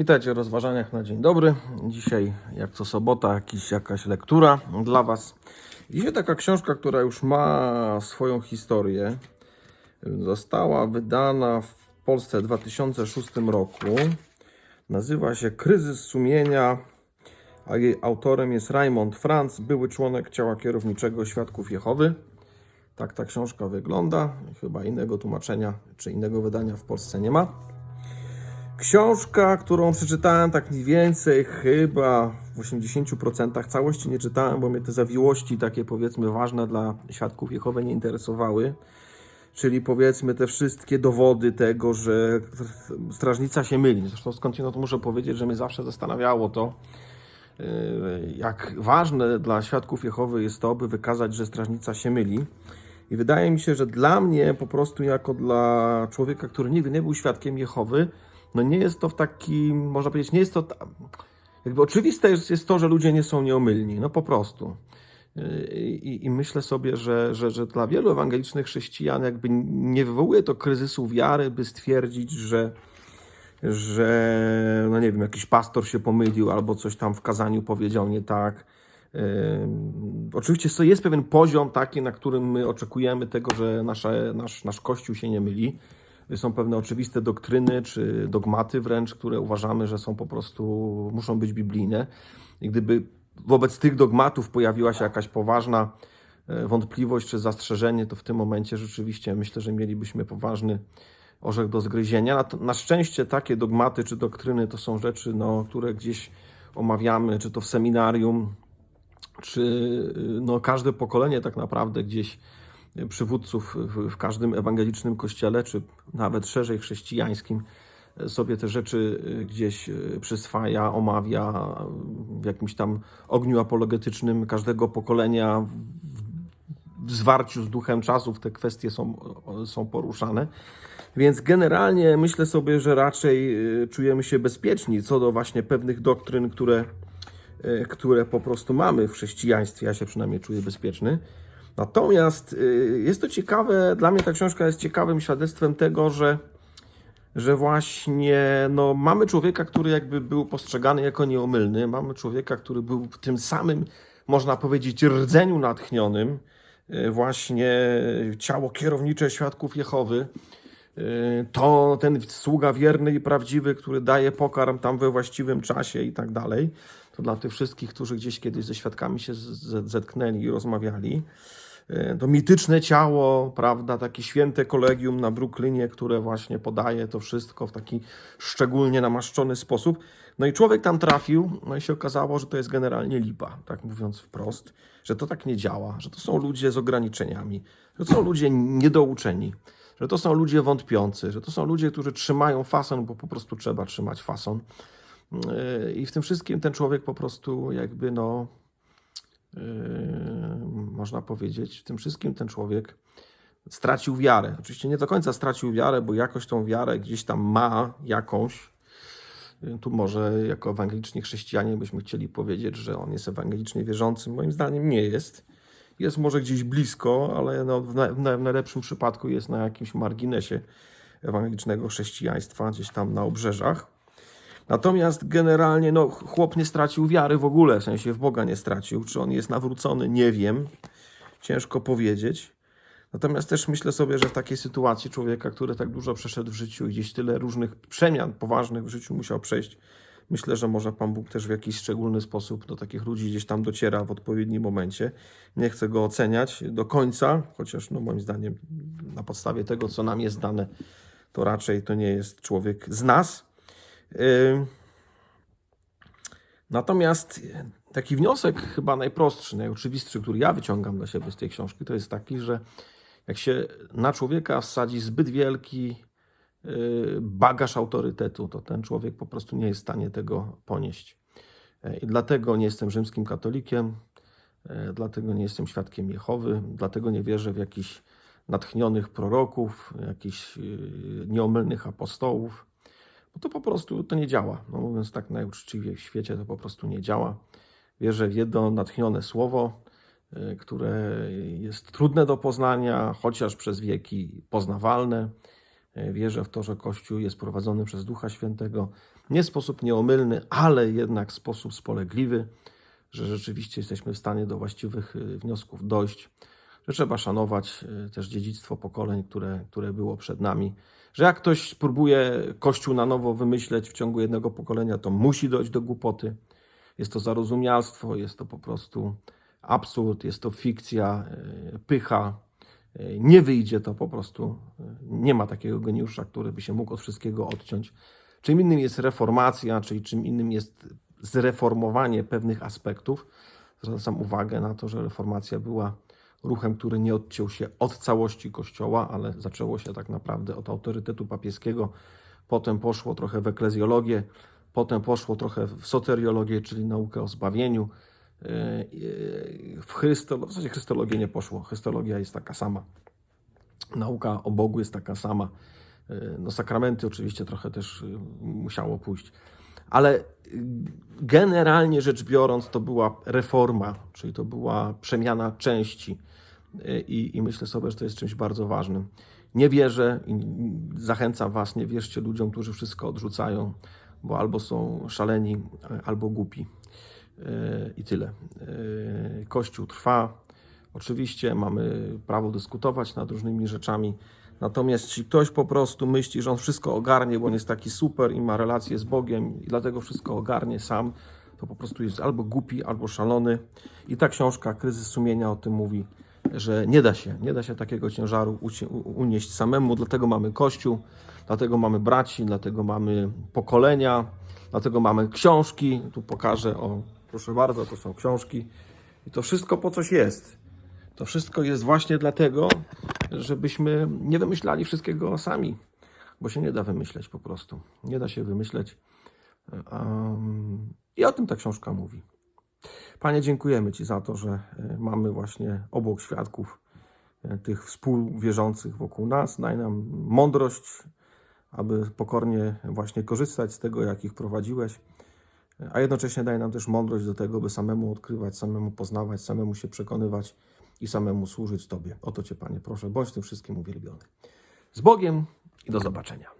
Witajcie w rozważaniach na dzień dobry. Dzisiaj, jak co sobota, jakiś, jakaś lektura dla Was. Dzisiaj taka książka, która już ma swoją historię. Została wydana w Polsce w 2006 roku. Nazywa się Kryzys sumienia, a jej autorem jest Raymond Franz, były członek ciała kierowniczego Świadków Jehowy. Tak ta książka wygląda. Chyba innego tłumaczenia czy innego wydania w Polsce nie ma. Książka, którą przeczytałem tak mniej więcej chyba w 80%. Całości nie czytałem, bo mnie te zawiłości takie powiedzmy ważne dla świadków Jehowy nie interesowały. Czyli powiedzmy te wszystkie dowody tego, że strażnica się myli. Zresztą skądinąd muszę powiedzieć, że mnie zawsze zastanawiało to, yy, jak ważne dla świadków Jehowy jest to, by wykazać, że strażnica się myli. I wydaje mi się, że dla mnie, po prostu jako dla człowieka, który nigdy nie był świadkiem Jehowy, no nie jest to w takim, można powiedzieć, nie jest to, jakby oczywiste jest, jest to, że ludzie nie są nieomylni, no po prostu. I, i myślę sobie, że, że, że dla wielu ewangelicznych chrześcijan jakby nie wywołuje to kryzysu wiary, by stwierdzić, że, że no nie wiem, jakiś pastor się pomylił albo coś tam w kazaniu powiedział nie tak. Ym, Oczywiście jest pewien poziom taki, na którym my oczekujemy tego, że nasze, nasz, nasz Kościół się nie myli. Są pewne oczywiste doktryny czy dogmaty wręcz, które uważamy, że są po prostu, muszą być biblijne. I gdyby wobec tych dogmatów pojawiła się jakaś poważna e, wątpliwość czy zastrzeżenie, to w tym momencie rzeczywiście myślę, że mielibyśmy poważny orzech do zgryzienia. Na, szczęście takie dogmaty czy doktryny to są rzeczy, no, które gdzieś omawiamy, czy to w seminarium, czy y, no, każde pokolenie tak naprawdę gdzieś przywódców w, w każdym ewangelicznym kościele, czy nawet szerzej chrześcijańskim, sobie te rzeczy y, gdzieś y, przyswaja, omawia w jakimś tam ogniu apologetycznym każdego pokolenia. W, zwarciu z duchem czasów te kwestie są, są poruszane. Więc generalnie myślę sobie, że raczej y, czujemy się bezpieczni co do właśnie pewnych doktryn, które które po prostu mamy w chrześcijaństwie. Ja się przynajmniej czuję bezpieczny. Natomiast y, jest to ciekawe, dla mnie ta książka jest ciekawym świadectwem tego, że, że właśnie no, mamy człowieka, który jakby był postrzegany jako nieomylny, mamy człowieka, który był tym samym, można powiedzieć, rdzeniu natchnionym, y, właśnie ciało kierownicze świadków Jehowy. Y, To ten sługa wierny i prawdziwy, który daje pokarm tam we właściwym czasie i tak dalej. To dla tych wszystkich, którzy gdzieś kiedyś ze świadkami się zetknęli i rozmawiali. Y, To mityczne ciało, prawda, takie święte kolegium na Brooklynie, które właśnie podaje to wszystko w taki szczególnie namaszczony sposób. No i człowiek tam trafił, no i się okazało, że to jest generalnie lipa, tak mówiąc wprost, że to tak nie działa, że to są ludzie z ograniczeniami, że to są ludzie niedouczeni, że to są ludzie wątpiący, że to są ludzie, którzy trzymają fason, bo po prostu trzeba trzymać fason. Yy, I w tym wszystkim ten człowiek po prostu jakby no, yy, można powiedzieć, w tym wszystkim ten człowiek stracił wiarę. Oczywiście nie do końca stracił wiarę, bo jakoś tą wiarę gdzieś tam ma jakąś. Yy, Tu może jako ewangeliczni chrześcijanie byśmy chcieli powiedzieć, że on jest ewangelicznie wierzącym. Moim zdaniem nie jest. Jest może gdzieś blisko, ale no w na- w najlepszym przypadku jest na jakimś marginesie ewangelicznego chrześcijaństwa, gdzieś tam na obrzeżach. Natomiast generalnie no, chłop nie stracił wiary w ogóle, w sensie w Boga nie stracił. Czy on jest nawrócony, nie wiem. Ciężko powiedzieć. Natomiast też myślę sobie, że w takiej sytuacji człowieka, który tak dużo przeszedł w życiu i gdzieś tyle różnych przemian poważnych w życiu musiał przejść, myślę, że może Pan Bóg też w jakiś szczególny sposób do takich ludzi gdzieś tam dociera w odpowiednim momencie. Nie chcę go oceniać do końca, chociaż no, moim zdaniem na podstawie tego, co nam jest dane, to raczej to nie jest człowiek z nas. Natomiast taki wniosek, chyba najprostszy, najoczywistszy, który ja wyciągam dla siebie z tej książki, to jest taki, że jak się na człowieka wsadzi zbyt wielki y, bagaż autorytetu, to ten człowiek po prostu nie jest w stanie tego ponieść. E, I dlatego nie jestem rzymskim katolikiem, e, dlatego nie jestem świadkiem Jehowy, dlatego nie wierzę w jakichś natchnionych proroków, jakichś y, nieomylnych apostołów, bo to po prostu to nie działa. No, mówiąc tak najuczciwiej w świecie, to po prostu nie działa. Wierzę w jedno natchnione słowo, y, które jest trudne do poznania, chociaż przez wieki poznawalne. Y, Wierzę w to, że Kościół jest prowadzony przez Ducha Świętego. Nie sposób nieomylny, ale jednak sposób spolegliwy, że rzeczywiście jesteśmy w stanie do właściwych y, wniosków dojść, że trzeba szanować y, też dziedzictwo pokoleń, które, które było przed nami, że jak ktoś próbuje Kościół na nowo wymyśleć w ciągu jednego pokolenia, to musi dojść do głupoty. Jest to zarozumialstwo, jest to po prostu absurd, jest to fikcja, y, pycha. Y, Nie wyjdzie to po prostu. Nie ma takiego geniusza, który by się mógł od wszystkiego odciąć. Czym innym jest reformacja, czyli czym innym jest zreformowanie pewnych aspektów. Zwracam uwagę na to, że reformacja była ruchem, który nie odciął się od całości Kościoła, ale zaczęło się tak naprawdę od autorytetu papieskiego. Potem poszło trochę w eklezjologię, potem poszło trochę w soteriologię, czyli naukę o zbawieniu. Yy, yy, W Chrystologię, w zasadzie Chrystologię nie poszło. Chrystologia jest taka sama. Nauka o Bogu jest taka sama. Yy, No, sakramenty oczywiście trochę też musiało pójść. Ale yy, generalnie rzecz biorąc, to była reforma, czyli to była przemiana części. Yy, I, I myślę sobie, że to jest czymś bardzo ważnym. Nie wierzę i zachęcam Was, nie wierzcie ludziom, którzy wszystko odrzucają, bo albo są szaleni, yy, albo głupi. I tyle. Kościół trwa. Oczywiście mamy prawo dyskutować nad różnymi rzeczami. Natomiast jeśli ktoś po prostu myśli, że on wszystko ogarnie, bo on jest taki super i ma relacje z Bogiem i dlatego wszystko ogarnie sam, to po prostu jest albo głupi, albo szalony. I ta książka, Kryzys Sumienia, o tym mówi, że nie da się, nie da się takiego ciężaru unieść samemu, dlatego mamy Kościół, dlatego mamy braci, dlatego mamy pokolenia, dlatego mamy książki. Tu pokażę, o proszę bardzo, to są książki. I to wszystko po coś jest. To wszystko jest właśnie dlatego, żebyśmy nie wymyślali wszystkiego sami, bo się nie da wymyśleć po prostu. Nie da się wymyśleć. Um, I o tym ta książka mówi. Panie, dziękujemy Ci za to, że e, mamy właśnie obok świadków e, tych współwierzących wokół nas. Daj nam mądrość, aby pokornie właśnie korzystać z tego, jak ich prowadziłeś, e, a jednocześnie daj nam też mądrość do tego, by samemu odkrywać, samemu poznawać, samemu się przekonywać i samemu służyć Tobie. O to Cię, Panie, proszę, bądź tym wszystkim uwielbiony. Z Bogiem i do zobaczenia.